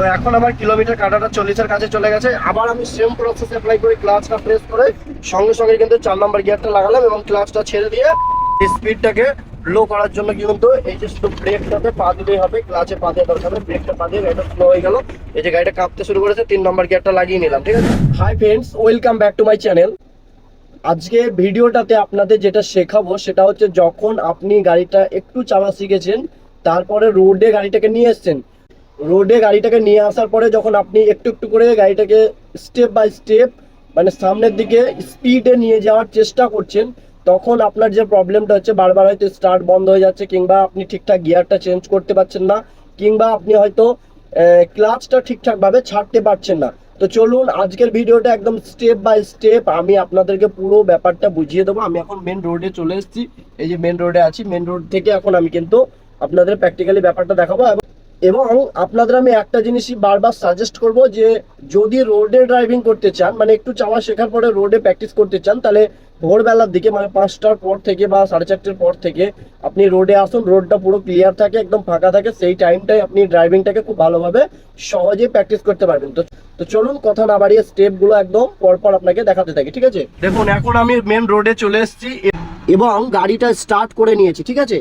তো এখন আমার কিলোমিটার কাটাটা চল্লিশের কাছে চলে গেছে। আবার আমি সেম প্রসেস অ্যাপ্লাই করে ক্লাচটা প্রেস করে সঙ্গে সঙ্গে কিন্তু চার নাম্বার গিয়ারটা লাগালাম এবং ক্লাচটা ছেড়ে দিয়ে স্পিডটাকে লো করার জন্য কিন্তু এই যে শুধু ব্রেকটাতে পা দিলেই হবে ক্লাচে পা দেওয়া দরকার হবে ব্রেকটা পা দিয়ে গাড়িটা স্লো হয়ে গেল। এই যে গাড়িটা কাঁপতে শুরু করেছে, তিন নম্বর গিয়ারটা লাগিয়ে নিলাম, ঠিক আছে? Hi friends welcome back to my channel আজকে ভিডিওটাতে আপনাদের যেটা শেখাবো সেটা হচ্ছে যখন আপনি গাড়িটা একটু চালা শিখেছেন, তারপরে রোডে গাড়িটাকে নিয়ে এসছেন রোডে গাড়িটাকে নিয়ে আসার পরে যখন আপনি একটু একটু করে গাড়িটাকে স্টেপ বাই স্টেপ মানে সামনের দিকে স্পিডে নিয়ে যাওয়ার চেষ্টা করছেন, তখন আপনার যে প্রবলেমটা হচ্ছে বারবার হয়তো স্টার্ট বন্ধ হয়ে যাচ্ছে কিংবা আপনি ঠিকঠাক গিয়ারটা চেঞ্জ করতে পারছেন না, কিংবা আপনি হয়তো ক্লাচটা ঠিকঠাকভাবে ছাড়তে পারছেন না। তো চলুন, আজকের ভিডিওটা একদম স্টেপ বাই স্টেপ, আমি আপনাদেরকে পুরো ব্যাপারটা বুঝিয়ে দেবো। আমি এখন মেন রোডে চলে এসেছি। এই যে মেন রোডে আছি মেন রোড থেকে এখন আমি কিন্তু আপনাদের প্র্যাকটিক্যালি ব্যাপারটা দেখাবো এবং এবং আপনাদের আমি একটা জিনিসই বারবার সাজেস্ট করব যে, যদি রোডে ড্রাইভিং করতে চান মানে একটু চাওয়া শেখার পরে রোডে প্র্যাকটিস করতে চান, তাহলে ভোরবেলার দিকে মানে পাঁচটার পর থেকে বা সাড়ে চারটের পর থেকে আপনি রোডে আসুন, রোডটা পুরো ক্লিয়ার থাকে, একদম ফাঁকা থাকে, সেই টাইমটাই আপনি ড্রাইভিংটাকে খুব ভালোভাবে সহজে প্র্যাকটিস করতে পারবেন। তো তো চলুন, কথা না বাড়িয়ে স্টেপগুলো একদম পরপর আপনাকে দেখাতে থাকি, ঠিক আছে? দেখুন, এখন আমি মেন রোডে চলে এসেছি, এবং গাড়িটা স্টার্ট করে নিয়েছি, ঠিক আছে?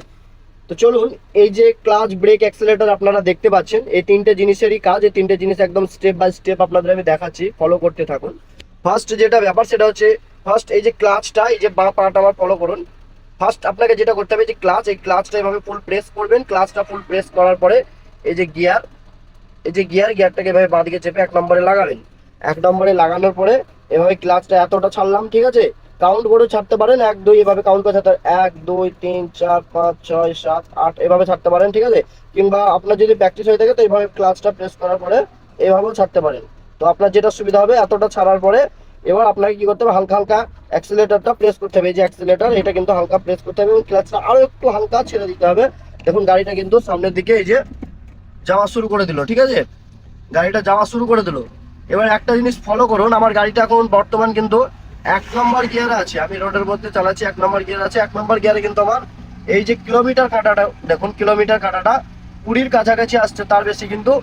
তো চলুন, এই যে ক্লাচ ব্রেক অ্যাক্সেলেটর আপনারা দেখতে পাচ্ছেন, এই তিনটে জিনিসেরই কাজ, এই তিনটে জিনিস একদম স্টেপ বাই স্টেপ আপনাদের আমি দেখাচ্ছি ফলো করতে থাকুন। ফার্স্ট যেটা ব্যাপার, সেটা হচ্ছে ফার্স্ট এই যে ক্লাচটা এই যে বাঁ পাটা আমার ফলো করুন। ফার্স্ট আপনাকে যেটা করতে হবে যে ক্লাচ এই ক্লাচটা এভাবে ফুল প্রেস করবেন ক্লাচটা ফুল প্রেস করার পরে এই যে গিয়ার এই যে গিয়ার গিয়ারটাকে এভাবে বাঁ দিকে চেপে এক নম্বরে লাগাবেন এক নম্বরে লাগানোর পরে এভাবে ক্লাচটা এতটা ছাড়লাম, ঠিক আছে? কাউন্ট করে ছাড়তে পারেন, এক, দুই, এভাবে কাউন্ট করে ছাড়তে এক, দুই, তিন, চার, পাঁচ, ছয়, সাত, আট, এভাবে ছাড়তে পারেন, ঠিক আছে? কিংবা আপনার যদি প্র্যাকটিস হয়ে থাকে, তো এইভাবে ক্লাচটা প্রেস করার পরে এভাবেও ছাড়তে পারেন। তো আপনার যেটা সুবিধা হবে, এতটা ছাড়ার পরে এবার আপনাকে কি করতে হবে? হালকা হালকা অ্যাক্সিলেটারটা প্রেস করতে হবে। এই যে অ্যাক্সিলেটার এটা কিন্তু হালকা প্রেস করতে হবে এবং ক্লাচটা আরও একটু হালকা ছেড়ে দিতে হবে। দেখুন, গাড়িটা কিন্তু সামনের দিকে এই যে যাওয়া শুরু করে দিল, ঠিক আছে? গাড়িটা যাওয়া শুরু করে দিল। এবার একটা জিনিস ফলো করুন। আমার গাড়িটা এখন বর্তমান কিন্তু এক নম্বর গিয়ারে আছে, আমি রোডের মধ্যে চালাচ্ছি, এক নম্বর গিয়ার আছে। এক নম্বর গিয়ারে কিন্তু আমার এই যে কিলোমিটার কাটাটা, দেখুন কিলোমিটার কাটাটা কুড়ির কাছাকাছি আসছে, তার বেশি কিন্তু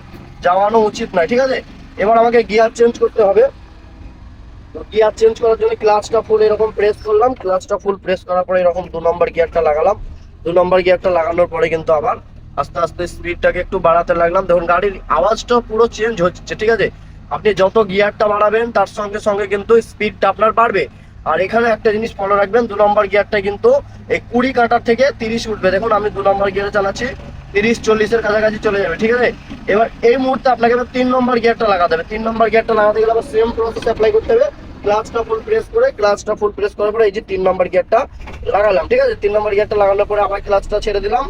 যাওয়ানো উচিত নয়, ঠিক আছে? এবার আমাকে গিয়ার চেঞ্জ করতে হবে। গিয়ার চেঞ্জ করার জন্য ক্লাচটা ফুল এরকম প্রেস করলাম, ক্লাচটা ফুল প্রেস করার পরে এরকম দু নম্বর গিয়ারটা লাগালাম। দু নম্বর গিয়ারটা লাগানোর পরে কিন্তু আবার আস্তে আস্তে স্পিডটাকে একটু বাড়াতে লাগলাম। দেখুন গাড়ির আওয়াজটা পুরো চেঞ্জ হচ্ছে, ঠিক আছে? আপনি যত গিয়ারটা বাড়াবেন, তার সঙ্গে সঙ্গে কিন্তু স্পিডটা আপনার বাড়বে। আর এখানে একটা জিনিস ফলো রাখবেন, দু নম্বর গিয়ারটা কিন্তু এই কুড়ি কাটার থেকে তিরিশ উঠবে। দেখুন, আমি দু নম্বর গিয়ারে চালাচ্ছি, তিরিশ, চল্লিশের কাছাকাছি চলে যাবে, ঠিক আছে? এবার এই মুহূর্তে আপনাকে তিন নম্বর গিয়ারটা লাগাতে হবে। তিন নম্বর গিয়ারটা লাগাতে গেলে আবার সেম প্রসেস অ্যাপ্লাই করতে হবে। ক্লাচটা ফুল প্রেস করে ক্লাচটা ফুল প্রেস করার পরে এই যে তিন নম্বর গিয়ারটা লাগালাম, ঠিক আছে? তিন নম্বর গিয়ারটা লাগানোর পরে আবার ক্লাচটা ছেড়ে দিলাম।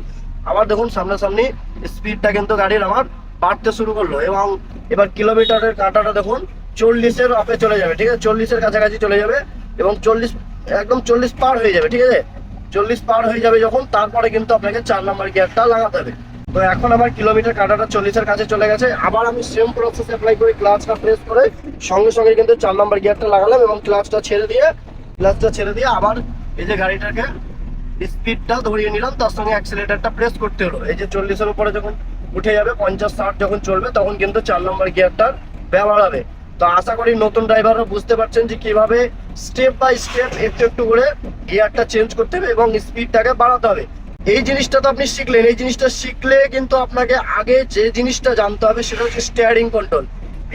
আবার দেখুন, সামনাসামনি স্পিডটা কিন্তু গাড়ির আমার বাড়তে শুরু করল এবং এবার কিলোমিটারের কাঁটাটা দেখুন, চল্লিশের আপে চলে যাবে, ঠিক আছে? চল্লিশের কাছাকাছি চলে যাবে এবং চল্লিশ, একদম চল্লিশ পার হয়ে যাবে, ঠিক আছে? চল্লিশ পার হয়ে যাবে যখন, তারপরে কিন্তু আপনাকে চার নম্বর গিয়ারটা লাগাতে হবে। তো এখন আমার কিলোমিটার কাঁটাটা চল্লিশের কাছে চলে গেছে। আবার আমি সেম প্রসেস অ্যাপ্লাই করে ক্লাচটা প্রেস করে সঙ্গে সঙ্গে কিন্তু চার নম্বর গিয়ারটা লাগালাম এবং ক্লাচটা ছেড়ে দিয়ে ক্লাচটা ছেড়ে দিয়ে আবার এই যে গাড়িটাকে স্পিডটা ধরিয়ে নিলাম, তার সঙ্গে অ্যাক্সিলেটারটা প্রেস করতে হলো। এই যে চল্লিশের উপরে যখন উঠে যাবে, পঞ্চাশ ষাট যখন চলবে, তখন কিন্তু চার নম্বর গিয়ারটার ব্যবহার হবে তো আশা করি নতুন ড্রাইভাররা বুঝতে পারছেন যে কীভাবে স্টেপ বাই স্টেপ একটু একটু করে গিয়ারটা চেঞ্জ করতে হবে এবং স্পিডটাকে বাড়াতে হবে। এই জিনিসটা তো আপনি শিখলেন। এই জিনিসটা শিখলে কিন্তু আপনাকে আগে যে জিনিসটা জানতে হবে সেটা হচ্ছে স্টিয়ারিং কন্ট্রোল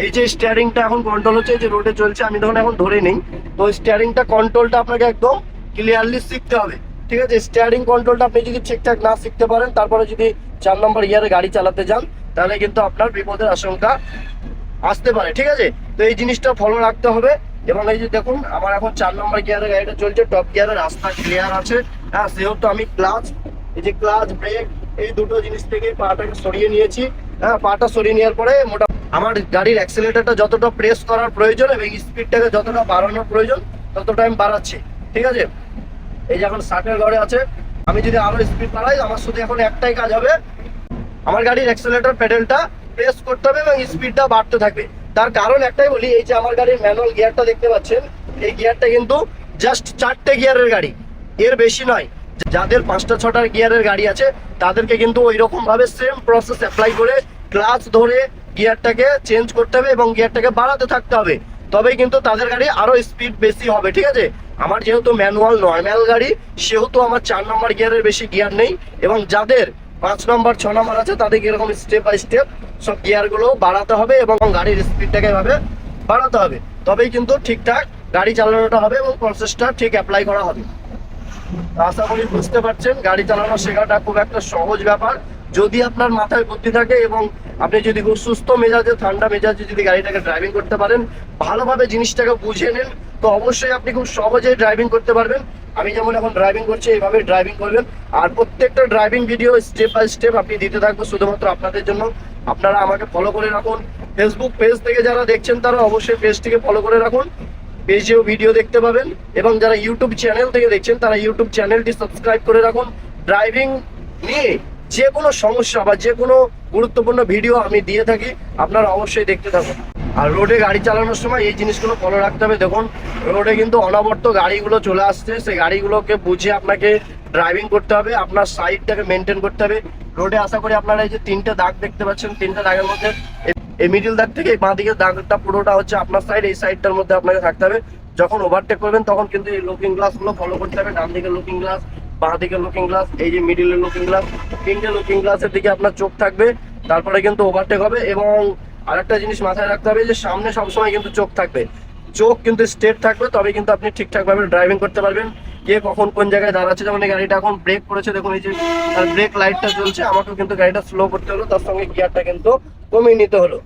এই যে স্টিয়ারিংটা এখন কন্ট্রোল হচ্ছে যে রোডে চলছে, আমি তখন এখন ধরে নেই, তো স্টিয়ারিংটা কন্ট্রোলটা আপনাকে একদম ক্লিয়ারলি শিখতে হবে। ঠিক আছে স্টিয়ারিং কন্ট্রোলটা আপনি যদি ঠিকঠাক না শিখতে পারেন, তারপরে যদি চার নম্বর ইয়ারে গাড়ি চালাতে যান, তাহলে কিন্তু আপনার বিপদের আশঙ্কা আসতে পারে, ঠিক আছে? তো এই জিনিসটা ফলো রাখতে হবে। এবং এই যে দেখুন, আমার এখন চার নম্বর গিয়ারে গাড়িটা চলছে টপ গিয়ারের রাস্তা ক্লিয়ার আছে। হ্যাঁ সেহেতু আমি ক্লাচ এই যে ক্লাচ ব্রেক এই দুটো জিনিস থেকে পাটাকে সরিয়ে নিয়েছি। হ্যাঁ পাটা সরিয়ে নেওয়ার পরে মোটা আমার গাড়ির অ্যাক্সিলেটারটা যতটা প্রেস করার প্রয়োজন এবং স্পিডটাকে যতটা বাড়ানোর প্রয়োজন, ততটা আমি বাড়াচ্ছি, ঠিক আছে? এই যে এখন ষাটের ঘরে আছে, আমি যদি আরও স্পিড বাড়াই, আমার শুধু এখন একটাই কাজ হবে। আমার গাড়ির অ্যাক্সেলেটর প্যাডেলটা প্রেস করতে হবে এবং স্পিডটা বাড়তে থাকবে। তার কারণ একটাই বলি, এই যে আমার গাড়ির ম্যানুয়াল গিয়ারটা দেখতে পাচ্ছেন, এই গিয়ারটা কিন্তু জাস্ট চারটে গিয়ারের গাড়ি। এর বেশি নয়। যাদের পাঁচটা ছটার গিয়ারের গাড়ি আছে, তাদেরকে কিন্তু ওই রকম ভাবে সেম প্রসেস অ্যাপ্লাই করে ক্লাচ ধরে গিয়ারটাকে চেঞ্জ করতে হবে এবং গিয়ারটাকে বাড়াতে থাকতে হবে। তবেই কিন্তু তাদের গাড়ি আরও স্পিড বেশি হবে, ঠিক আছে? আমার যেহেতু ম্যানুয়াল নর্মাল গাড়ি, সেহেতু আমার চার নম্বর গিয়ারের বেশি গিয়ার নেই এবং যাদের পাঁচ নম্বর ছ নম্বর আছে, তাদেরকে এরকম স্টেপ বাই স্টেপ সব গিয়ারগুলো বাড়াতে হবে এবং গাড়ির স্পিডটাকে এভাবে বাড়াতে হবে। তবেই কিন্তু ঠিকঠাক গাড়ি চালানোটা হবে এবং প্রসেসটা ঠিক অ্যাপ্লাই করা হবে। আশা করি বুঝতে পারছেন, গাড়ি চালানো শেখাটা খুব একটা সহজ ব্যাপার। যদি আপনার মাথায় বুদ্ধি থাকে এবং আপনি যদি খুব সুস্থ মেজাজে, ঠান্ডা মেজাজে যদি গাড়িটাকে ড্রাইভিং করতে পারেন, ভালোভাবে জিনিসটাকে বুঝে নেন তো অবশ্যই আপনি খুব সহজেই ড্রাইভিং করতে পারবেন। আমি যেমন এখন ড্রাইভিং করছি এইভাবে ড্রাইভিং করবেন। আর প্রত্যেকটা driving video step by step আপনি দিতে থাকব, শুধুমাত্র আপনাদের জন্য। আপনারা আমাকে ফলো করে রাখুন। ফেসবুক পেজ থেকে যারা দেখছেন, তারা অবশ্যই পেজটিকে ফলো করে রাখুন। পেজেও ভিডিও দেখতে পাবেন। এবং যারা ইউটিউব চ্যানেল থেকে দেখছেন, তারা ইউটিউব চ্যানেলটি সাবস্ক্রাইব করে রাখুন। ড্রাইভিং নিয়ে যে কোনো সমস্যা বা যে কোনো গুরুত্বপূর্ণ ভিডিও আমি দিয়ে থাকি, আপনারা অবশ্যই দেখতে থাকুন। আর রোডে গাড়ি চালানোর সময় এই জিনিসগুলো ফলো রাখতে হবে। দেখুন রোডে কিন্তু অনবর্ত গাড়িগুলো চলে আসছে। সেই গাড়িগুলোকে বুঝে আপনাকে ড্রাইভিং করতে হবে। আপনার সাইডটাকে মেনটেন করতে হবে। রোডে আশা করি আপনারা এই যে তিনটে দাগ দেখতে পাচ্ছেন, তিনটে দাগের মধ্যে এই- মিডিল দাগ থেকে বাঁ দিকের দাগটা পুরোটা হচ্ছে আপনার সাইড এই সাইডটার মধ্যে আপনাকে থাকতে হবে। যখন ওভারটেক করবেন, তখন কিন্তু এই লুকিং গ্লাসগুলো ফলো করতে হবে। ডান দিকে লুকিং গ্লাস বাঁ দিকে লুকিং গ্লাস এই যে মিডিলের লুকিং গ্লাস তিনটে লুকিং গ্লাসের দিকে আপনার চোখ থাকবে। তারপরে কিন্তু ওভারটেক হবে এবং আরেকটা জিনিস মাথায় রাখতে হবে যে সামনে সবসময় কিন্তু চোখ থাকবে। চোখ কিন্তু স্ট্রেট থাকবে তবে কিন্তু আপনি ঠিকঠাক ভাবে ড্রাইভিং করতে পারবেন। কে কখন কোন জায়গায় দাঁড়াচ্ছে, যেমন গাড়িটা এখন ব্রেক করেছে, দেখুন এই যে ব্রেক লাইটটা জ্বলছে, আমাকেও কিন্তু গাড়িটা স্লো করতে হলো, তার সঙ্গে গিয়ারটা কিন্তু কমিয়ে নিতে হলো।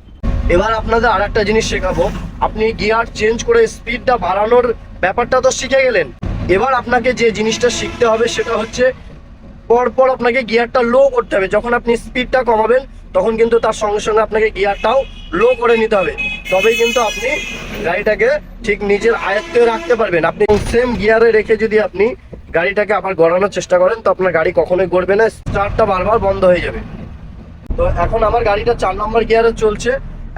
এবার আপনাদের আর একটা জিনিস শেখাবো। আপনি গিয়ার চেঞ্জ করে স্পিডটা বাড়ানোর ব্যাপারটা তো শিখে গেলেন। এবার আপনাকে যে জিনিসটা শিখতে হবে, সেটা হচ্ছে পরপর আপনাকে গিয়ারটা লো করতে হবে। যখন আপনি স্পিডটা কমাবেন তখন কিন্তু তার সঙ্গে সঙ্গে আপনাকে গিয়ারটাও লো করে নিতে হবে। তবেই কিন্তু আপনি গাড়িটাকে ঠিক নিজের আয়ত্তে রাখতে পারবেন। আপনি সেম গিয়ারে রেখে যদি আপনি গাড়িটাকে আবার গড়ানোর চেষ্টা করেন, তো আপনার গাড়ি কখনোই গড়বে না স্টার্টটা বারবার বন্ধ হয়ে যাবে। তো এখন আমার গাড়িটা চার নম্বর গিয়ারে চলছে।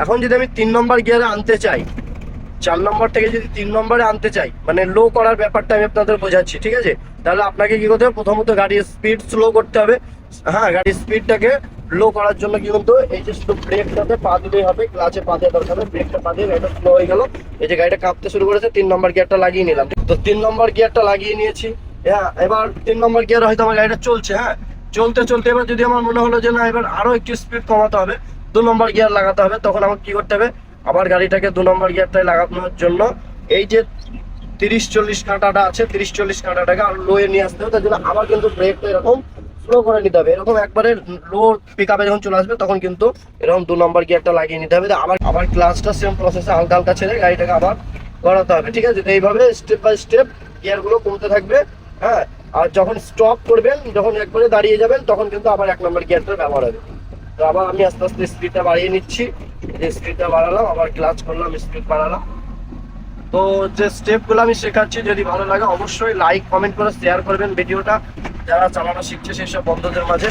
এখন যদি আমি তিন নম্বর গিয়ারে আনতে চাই, চার নম্বর থেকে যদি তিন নম্বরে আনতে চাই মানে লো করার ব্যাপারটা আমি আপনাদের বোঝাচ্ছি, ঠিক আছে? তাহলে আপনাকে কি করতে হবে? প্রথমত গাড়ির স্পিড স্লো করতে হবে। হ্যাঁ গাড়ির স্পিডটাকে লো করার জন্য কি বলতো, এই যে শুধু ব্রেকটাতে পা দিলেই হবে ক্লাচে পা দেওয়া দরকার ব্রেকটা পা দিয়ে গাড়িটা স্লো হয়ে গেল। এই যে গাড়িটা কাঁপতে শুরু করেছে, তিন নম্বর গিয়ারটা লাগিয়ে নিলাম। তো তিন নম্বর গিয়ারটা লাগিয়ে নিয়েছি। হ্যাঁ এবার তিন নম্বর গিয়ার হয়তো আমার গাড়িটা চলছে হ্যাঁ। চলতে চলতে এবার যদি আমার মনে হলো যে না, এবার আরও একটু স্পিড কমাতে হবে, দু নম্বর গিয়ার লাগাতে হবে, তখন আমাকে কি করতে হবে? আবার গাড়িটাকে দু নম্বর গিয়ারটায় লাগানোর জন্য এই যে তিরিশ চল্লিশ কাঁটাটা আছে, তিরিশ চল্লিশ কাঁটাটাকে আর লোয়ে নিয়ে আসতে হবে, তার জন্য আবার কিন্তু ব্রেকটা এরকম স্লো করে নিতে হবে। এরকম একবারে লো পিক আপে যখন চলে আসবে, তখন কিন্তু এরকম দু নম্বর গিয়ারটা লাগিয়ে নিতে হবে। আবার আবার ক্লাসটা সেম প্রসেসে হালকা হালকা ছেড়ে গাড়িটাকে আবার করাতে হবে, ঠিক আছে? এইভাবে স্টেপ বাই স্টেপ গিয়ারগুলো কমতে থাকবে হ্যাঁ? আর যখন স্টপ করবেন, যখন একবারে দাঁড়িয়ে যাবেন, তখন কিন্তু আবার এক নম্বর গিয়ারটা ব্যবহার হবে। তো আবার আমি আস্তে আস্তে স্পিডটা বাড়িয়ে নিচ্ছি। যে স্পিডটা বাড়ালাম, আবার ক্লাচ করলাম স্পিড বাড়ালাম। তো যে স্টেপগুলো আমি শেখাচ্ছি, যদি ভালো লাগে অবশ্যই লাইক কমেন্ট করে শেয়ার করবেন ভিডিওটা যারা চালানো শিখছে, সেই সব বন্ধুদের মাঝে।